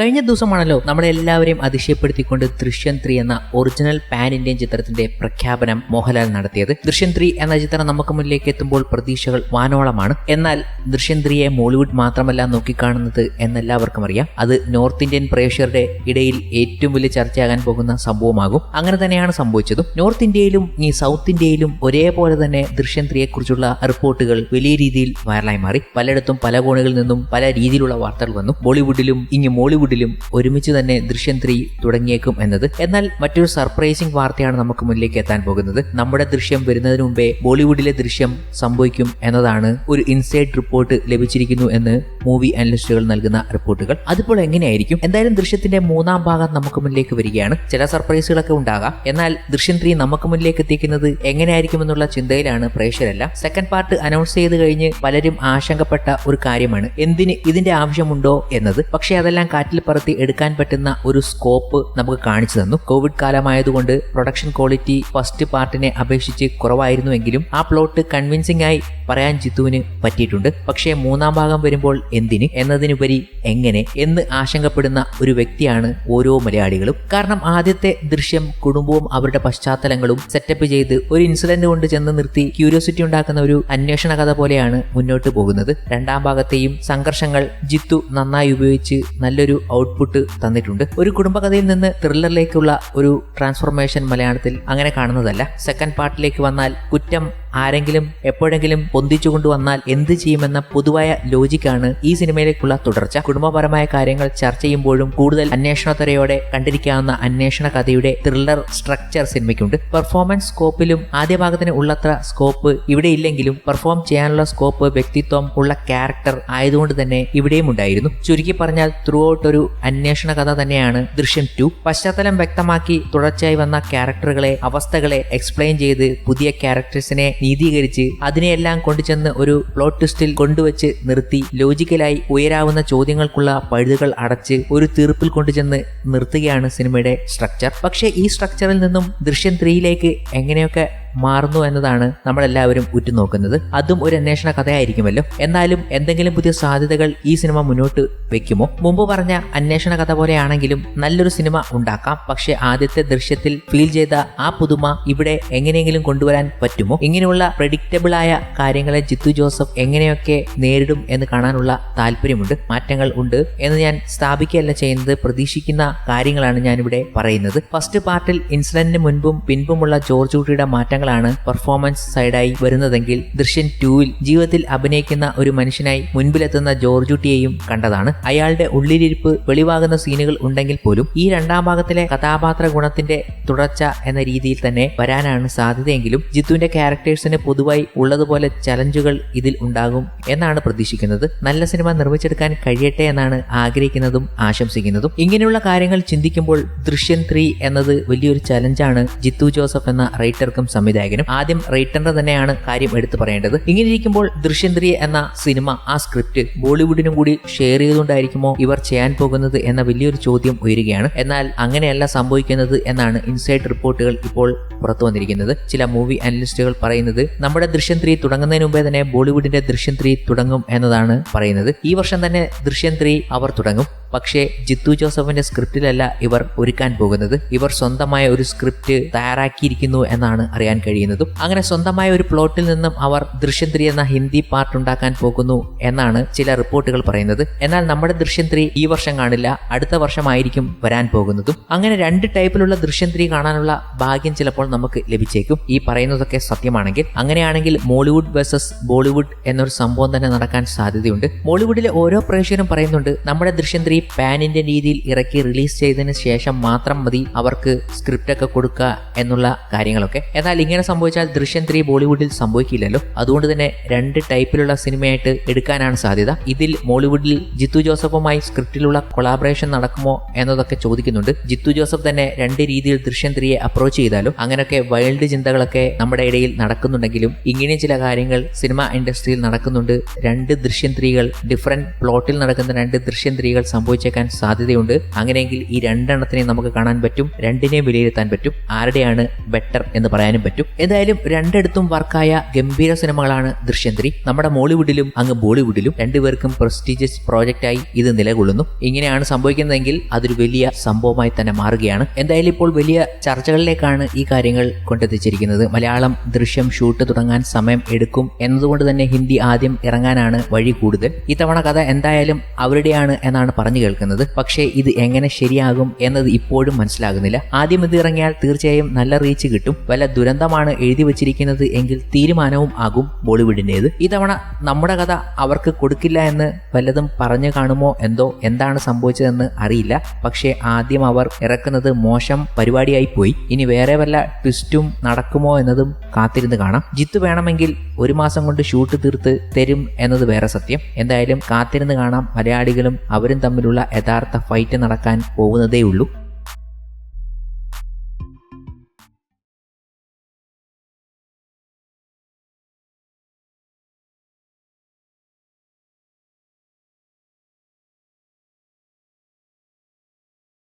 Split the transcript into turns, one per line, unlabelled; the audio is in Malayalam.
കഴിഞ്ഞ ദിവസമാണല്ലോ നമ്മളെ എല്ലാവരെയും അതിശയപ്പെടുത്തിക്കൊണ്ട് ദൃശ്യൻ ത്രീ എന്ന ഒറിജിനൽ പാൻ ഇന്ത്യൻ ചിത്രത്തിന്റെ പ്രഖ്യാപനം മോഹൻലാൽ നടത്തിയത്. ദൃശ്യൻ ത്രീ എന്ന ചിത്രം നമുക്ക് മുന്നിലേക്ക് എത്തുമ്പോൾ പ്രതീക്ഷകൾ വാനോളമാണ്. എന്നാൽ ദൃശ്യൻ ത്രീയെ മോളിവുഡ് മാത്രമല്ല നോക്കിക്കാണുന്നത് എന്നെല്ലാവർക്കും അറിയാം. അത് നോർത്ത് ഇന്ത്യൻ പ്രേക്ഷകരുടെ ഇടയിൽ ഏറ്റവും വലിയ ചർച്ചയാകാൻ പോകുന്ന സംഭവമാകും. അങ്ങനെ തന്നെയാണ് സംഭവിച്ചതും. നോർത്ത് ഇന്ത്യയിലും ഈ സൗത്ത് ഇന്ത്യയിലും ഒരേപോലെ തന്നെ ദൃശ്യൻ ത്രീയെ കുറിച്ചുള്ള റിപ്പോർട്ടുകൾ വലിയ രീതിയിൽ വൈറലായി മാറി. പലയിടത്തും പല കോണുകളിൽ നിന്നും പല രീതിയിലുള്ള വാർത്തകൾ വന്നു. ബോളിവുഡിലും ഇനി മോളിവുഡിലും ഒരുമിച്ച് തന്നെ ദൃശ്യം ത്രീ തുടങ്ങിയേക്കും എന്നത്. എന്നാൽ മറ്റൊരു സർപ്രൈസിംഗ് വാർത്തയാണ് നമുക്ക് മുന്നിലേക്ക് എത്താൻ പോകുന്നത്. നമ്മുടെ ദൃശ്യം വരുന്നതിന് മുമ്പേ ബോളിവുഡിലെ ദൃശ്യം സംഭവിക്കും എന്നതാണ് ഒരു ഇൻസൈഡ് റിപ്പോർട്ട് ലഭിച്ചിരിക്കുന്നു എന്ന് മൂവി അനലിസ്റ്റുകൾ നൽകുന്ന റിപ്പോർട്ടുകൾ. അതിപ്പോൾ എങ്ങനെയായിരിക്കും? എന്തായാലും ദൃശ്യത്തിന്റെ മൂന്നാം ഭാഗം നമുക്ക് മുന്നിലേക്ക് വരികയാണ്. ചില സർപ്രൈസുകളൊക്കെ ഉണ്ടാകാം. എന്നാൽ ദൃശ്യം ത്രീ നമുക്ക് മുന്നിലേക്ക് എത്തിക്കുന്നത് എങ്ങനെയായിരിക്കും എന്നുള്ള ചിന്തയിലാണ് പ്രേക്ഷകരെല്ലാം. സെക്കൻഡ് പാർട്ട് അനൗൺസ് ചെയ്ത് കഴിഞ്ഞ് പലരും ആശങ്കപ്പെട്ട ഒരു കാര്യമാണ്. എന്തിന് ഇതിന്റെ ആവശ്യമുണ്ടോ എന്നത്. പക്ഷേ അതെല്ലാം കാറ്റിൽ പറത്തി എടുക്കാൻ പറ്റുന്ന ഒരു സ്കോപ്പ് നമുക്ക് കാണിച്ചു തന്നു. കോവിഡ് കാലമായതുകൊണ്ട് പ്രൊഡക്ഷൻ ക്വാളിറ്റി ഫസ്റ്റ് പാർട്ടിനെ അപേക്ഷിച്ച് കുറവായിരുന്നുവെങ്കിലും ആ പ്ലോട്ട് കൺവിൻസിംഗ് ആയി പറയാൻ ജിത്തുവിന് പറ്റിയിട്ടുണ്ട്. പക്ഷേ മൂന്നാം ഭാഗം വരുമ്പോൾ എന്തിന് എന്നതിനുപരി എങ്ങനെ എന്ന് ആശങ്കപ്പെടുന്ന ഒരു വ്യക്തിയാണ് ഓരോ മലയാളികളും. കാരണം ആദ്യത്തെ ദൃശ്യം കുടുംബവും അവരുടെ പശ്ചാത്തലങ്ങളും സെറ്റപ്പ് ചെയ്ത് ഒരു ഇൻസിഡന്റ് കൊണ്ട് ചെന്ന് നിർത്തി ക്യൂരിയോസിറ്റി ഉണ്ടാക്കുന്ന ഒരു അന്വേഷണ കഥ പോലെയാണ് മുന്നോട്ട് പോകുന്നത്. രണ്ടാം ഭാഗത്തെയും സംഘർഷങ്ങൾ ജിത്തു നന്നായി ഉപയോഗിച്ച് നല്ലൊരു ഔട്ട്പുട്ട് തന്നിട്ടുണ്ട്. ഒരു കുടുംബകഥയിൽ നിന്ന് ത്രില്ലറിലേക്കുള്ള ഒരു ട്രാൻസ്ഫോർമേഷൻ മലയാളത്തിൽ അങ്ങനെ കാണുന്നതല്ല. സെക്കൻഡ് പാർട്ടിലേക്ക് വന്നാൽ കുറ്റം ആരെങ്കിലും എപ്പോഴെങ്കിലും പൊന്തിച്ചു കൊണ്ടുവന്നാൽ എന്ത് ചെയ്യുമെന്ന പൊതുവായ ലോജിക്കാണ് ഈ സിനിമയിലേക്കുള്ള തുടർച്ച. കുടുംബപരമായ കാര്യങ്ങൾ ചർച്ച ചെയ്യുമ്പോഴും കൂടുതൽ അന്വേഷണത്തരയോടെ കണ്ടിരിക്കാവുന്ന അന്വേഷണ കഥയുടെ ത്രില്ലർ സ്ട്രക്ചർ സിനിമയ്ക്കുണ്ട്. പെർഫോമൻസ് സ്കോപ്പിലും ആദ്യ ഭാഗത്തിന് ഉള്ളത്ര സ്കോപ്പ് ഇവിടെ ഇല്ലെങ്കിലും പെർഫോം ചെയ്യാനുള്ള സ്കോപ്പ് വ്യക്തിത്വം ഉള്ള ക്യാരക്ടർ ആയതുകൊണ്ട് തന്നെ ഇവിടെയും ഉണ്ടായിരുന്നു. ചുരുക്കി പറഞ്ഞാൽ ത്രൂ ഔട്ട് ഒരു അന്വേഷണ കഥ തന്നെയാണ് ദൃശ്യം ടു പശ്ചാത്തലം വ്യക്തമാക്കി തുടർച്ചയായി വന്ന ക്യാരക്ടറുകളെ അവസ്ഥകളെ എക്സ്പ്ലെയിൻ ചെയ്ത് പുതിയ ക്യാരക്ടേഴ്സിനെ നീതീകരിച്ച് അതിനെയെല്ലാം കൊണ്ടുചെന്ന് ഒരു പ്ലോട്ട് ട്വിസ്റ്റിൽ കൊണ്ടുവച്ച് നിർത്തി ലോജിക്കലായി ഉയരാവുന്ന ചോദ്യങ്ങൾക്കുള്ള പഴുതുകൾ അടച്ച് ഒരു തീർപ്പിൽ കൊണ്ടുചെന്ന് നിർത്തുകയാണ് സിനിമയുടെ സ്ട്രക്ചർ പക്ഷേ ഈ സ്ട്രക്ചറിൽ നിന്നും ദൃശ്യം ത്രീയിലേക്ക് എങ്ങനെയൊക്കെ മാറുന്നു എന്നതാണ് നമ്മളെല്ലാവരും ഉറ്റുനോക്കുന്നത്. അതും ഒരു അന്വേഷണ കഥയായിരിക്കുമല്ലോ. എന്നാലും എന്തെങ്കിലും പുതിയ സാധ്യതകൾ ഈ സിനിമ മുന്നോട്ട് വെക്കുമോ? മുമ്പ് പറഞ്ഞ അന്വേഷണ കഥ പോലെയാണെങ്കിലും നല്ലൊരു സിനിമ ഉണ്ടാക്കാം. പക്ഷെ ആദ്യത്തെ ദൃശ്യത്തിൽ ഫീൽ ചെയ്ത ആ പുതുമ ഇവിടെ എങ്ങനെയെങ്കിലും കൊണ്ടുവരാൻ പറ്റുമോ? ഇങ്ങനെയുള്ള പ്രഡിക്റ്റബിൾ ആയ കാര്യങ്ങളെ ജിത്തു ജോസഫ് എങ്ങനെയൊക്കെ നേരിടും എന്ന് കാണാനുള്ള താല്പര്യമുണ്ട് മാറ്റങ്ങൾ ഉണ്ട് എന്ന് ഞാൻ സ്ഥാപിക്കുകയല്ല ചെയ്യുന്നത് പ്രതീക്ഷിക്കുന്ന കാര്യങ്ങളാണ് ഞാനിവിടെ പറയുന്നത്. ഫസ്റ്റ് പാർട്ടിൽ ഇൻസിഡന്റിന് മുൻപും പിൻപുമുള്ള ജോർജ് കുട്ടിയുടെ മാറ്റങ്ങളാണ് പെർഫോമൻസ് സൈഡായി വരുന്നതെങ്കിൽ ദൃശ്യൻ ടൂവിൽ ജീവിതത്തിൽ അഭിനയിക്കുന്ന ഒരു മനുഷ്യനായി മുൻപിലെത്തുന്ന ജോർജുട്ടിയെയും കണ്ടതാണ്. അയാളുടെ ഉള്ളിലിരിപ്പ് വെളിവാകുന്ന സീനുകൾ ഉണ്ടെങ്കിൽ പോലും ഈ രണ്ടാം ഭാഗത്തിലെ കഥാപാത്ര ഗുണത്തിന്റെ തുടർച്ച എന്ന രീതിയിൽ തന്നെ വരാനാണ് സാധ്യതയെങ്കിലും ജിത്തുവിന്റെ ക്യാരക്ടേഴ്സിന് പൊതുവായി ഉള്ളതുപോലെ ചലഞ്ചുകൾ ഇതിൽ ഉണ്ടാകും എന്നാണ് പ്രതീക്ഷിക്കുന്നത്. നല്ല സിനിമ നിർമ്മിച്ചെടുക്കാൻ കഴിയട്ടെ എന്നാണ് ആഗ്രഹിക്കുന്നതും ആശംസിക്കുന്നതും. ഇങ്ങനെയുള്ള കാര്യങ്ങൾ ചിന്തിക്കുമ്പോൾ ദൃശ്യൻ ത്രീ എന്നത് വലിയൊരു ചലഞ്ചാണ് ജിത്തു ജോസഫ് എന്ന റൈറ്റർക്കും സംവിധായകനും ആദ്യം റൈറ്ററിന്റെ തന്നെയാണ് കാര്യം എടുത്തു പറയേണ്ടത്. ഇങ്ങനെ ഇരിക്കുമ്പോൾ ദൃശ്യം എന്ന സിനിമ ആ സ്ക്രിപ്റ്റ് ബോളിവുഡിനും കൂടി ഷെയർ ചെയ്തുകൊണ്ടായിരിക്കുമോ ഇവർ ചെയ്യാൻ പോകുന്നത് എന്ന വലിയൊരു ചോദ്യം ഉയരുകയാണ്. എന്നാൽ അങ്ങനെയല്ല സംഭവിക്കുന്നത് എന്നാണ് ഇൻസൈഡ് റിപ്പോർട്ടുകൾ ഇപ്പോൾ പുറത്തു വന്നിരിക്കുന്നത്. ചില മൂവി അനലിസ്റ്റുകൾ പറയുന്നത് നമ്മുടെ ദൃശ്യം ത്രീ തുടങ്ങുന്നതിന് മുമ്പേ തന്നെ ബോളിവുഡിന്റെ ദൃശ്യം ത്രീ തുടങ്ങും എന്നതാണ് പറയുന്നത്. ഈ വർഷം തന്നെ ദൃശ്യം ത്രീ അവർ തുടങ്ങും. പക്ഷേ ജിത്തു ജോസഫിന്റെ സ്ക്രിപ്റ്റിലല്ല ഇവർ ഒരുക്കാൻ പോകുന്നത്. ഇവർ സ്വന്തമായ ഒരു സ്ക്രിപ്റ്റ് തയ്യാറാക്കിയിരിക്കുന്നു എന്നാണ് അറിയാൻ കഴിയുന്നതും. അങ്ങനെ സ്വന്തമായ ഒരു പ്ലോട്ടിൽ നിന്നും അവർ ദൃശ്യം ത്രീ എന്ന ഹിന്ദി പാർട്ട് ഉണ്ടാക്കാൻ പോകുന്നു എന്നാണ് ചില റിപ്പോർട്ടുകൾ പറയുന്നത്. എന്നാൽ നമ്മുടെ ദൃശ്യം ത്രീ ഈ വർഷം കാണില്ല അടുത്ത വർഷമായിരിക്കും വരാൻ പോകുന്നതും. അങ്ങനെ രണ്ട് ടൈപ്പിലുള്ള ദൃശ്യം ത്രീ കാണാനുള്ള ഭാഗ്യം ചിലപ്പോൾ നമുക്ക് ലഭിച്ചേക്കും. ഈ പറയുന്നതൊക്കെ സത്യമാണെങ്കിൽ. അങ്ങനെയാണെങ്കിൽ മോളിവുഡ് വേഴ്സസ് ബോളിവുഡ് എന്നൊരു സംഭവം തന്നെ നടക്കാൻ സാധ്യതയുണ്ട്. മോളിവുഡിലെ ഓരോ പ്രേക്ഷകരും പറയുന്നുണ്ട് നമ്മുടെ ദൃശ്യം ത്രീ ഇന്ത്യൻ രീതിയിൽ ഇറക്കി റിലീസ് ചെയ്തതിന് ശേഷം മാത്രം മതി അവർക്ക് സ്ക്രിപ്റ്റ് ഒക്കെ കൊടുക്കുക എന്നുള്ള കാര്യങ്ങളൊക്കെ. എന്നാൽ ഇങ്ങനെ സംഭവിച്ചാൽ ദൃശ്യം ത്രീ ബോളിവുഡിൽ സംഭവിക്കില്ലല്ലോ. അതുകൊണ്ട് തന്നെ രണ്ട് ടൈപ്പിലുള്ള സിനിമയായിട്ട് എടുക്കാനാണ് സാധ്യത. ഇതിൽ മോളിവുഡിൽ ജിത്തു ജോസഫുമായി സ്ക്രിപ്റ്റിലുള്ള കൊളാബറേഷൻ നടക്കുമോ എന്നതൊക്കെ ചോദിക്കുന്നുണ്ട്. ജിത്തു ജോസഫ് തന്നെ രണ്ട് രീതിയിൽ ദൃശ്യം ത്രീയെ അപ്രോച്ച് ചെയ്താലും അങ്ങനെയൊക്കെ വൈൽഡ് ചിന്തകളൊക്കെ നമ്മുടെ ഇടയിൽ നടക്കുന്നുണ്ടെങ്കിലും ഇങ്ങനെ ചില കാര്യങ്ങൾ സിനിമ ഇൻഡസ്ട്രിയിൽ നടക്കുന്നുണ്ട്. രണ്ട് ദൃശ്യം ത്രീകൾ ഡിഫറെന്റ് പ്ലോട്ടിൽ നടക്കുന്ന രണ്ട് ദൃശ്യം ത്രീകൾ സംഭവിച്ചേക്കാൻ സാധ്യതയുണ്ട്. അങ്ങനെയെങ്കിൽ ഈ രണ്ടെണ്ണത്തിനെ നമുക്ക് കാണാൻ പറ്റും. രണ്ടിനെയും വിലയിരുത്താൻ പറ്റും. ആരുടെയാണ് ബെറ്റർ എന്ന് പറയാനും പറ്റും. എന്തായാലും രണ്ടിടത്തും വർക്കായ ഗംഭീര സിനിമകളാണ് ദൃശ്യം നമ്മുടെ മോളിവുഡിലും അങ്ങ് ബോളിവുഡിലും രണ്ടുപേർക്കും പ്രസ്റ്റീജിയസ് പ്രോജക്റ്റായി ഇത് നിലകൊള്ളുന്നു. ഇങ്ങനെയാണ് സംഭവിക്കുന്നതെങ്കിൽ അതൊരു വലിയ സംഭവമായി തന്നെ മാറുകയാണ്. എന്തായാലും ഇപ്പോൾ വലിയ ചർച്ചകളിലേക്കാണ് ഈ കാര്യങ്ങൾ കൊണ്ടെത്തിച്ചിരിക്കുന്നത്. മലയാളം ദൃശ്യം ഷൂട്ട് തുടങ്ങാൻ സമയം എടുക്കും എന്നതുകൊണ്ട് തന്നെ ഹിന്ദി ആദ്യം ഇറങ്ങാനാണ് വഴി കൂടുതൽ. ഇത്തവണ കഥ എന്തായാലും അവരുടെയാണ് എന്നാണ് പറഞ്ഞു കേൾക്കുന്നത്. പക്ഷേ ഇത് എങ്ങനെ ശരിയാകും എന്നത് ഇപ്പോഴും മനസ്സിലാകുന്നില്ല. ആദ്യം ഇത് ഇറങ്ങിയാൽ തീർച്ചയായും നല്ല റീച്ച് കിട്ടും. വല്ല ദുരന്തമാണ് എഴുതി വച്ചിരിക്കുന്നത് എങ്കിൽ തീരുമാനവും ആകും ബോളിവുഡിന്റേത്. ഇത്തവണ നമ്മുടെ കഥ അവർക്ക് കൊടുക്കില്ല എന്ന് വല്ലതും പറഞ്ഞു കാണുമോ എന്തോ? എന്താണ് സംഭവിച്ചതെന്ന് അറിയില്ല. പക്ഷേ ആദ്യം അവർ ഇറക്കുന്നത് മോശം പരിപാടിയായി പോയി. ഇനി വേറെ വല്ല ട്വിസ്റ്റും നടക്കുമോ എന്നതും കാത്തിരുന്ന് കാണാം. ജിത്ത് വേണമെങ്കിൽ ഒരു മാസം കൊണ്ട് ഷൂട്ട് തീർത്ത് തരും എന്നത് വേറെ സത്യം. എന്തായാലും കാത്തിരുന്ന് കാണാം മലയാളികളും അവരും തമ്മിലുള്ള യഥാർത്ഥ ഫൈറ്റ് നടക്കാൻ പോകുന്നതേ ഉള്ളൂ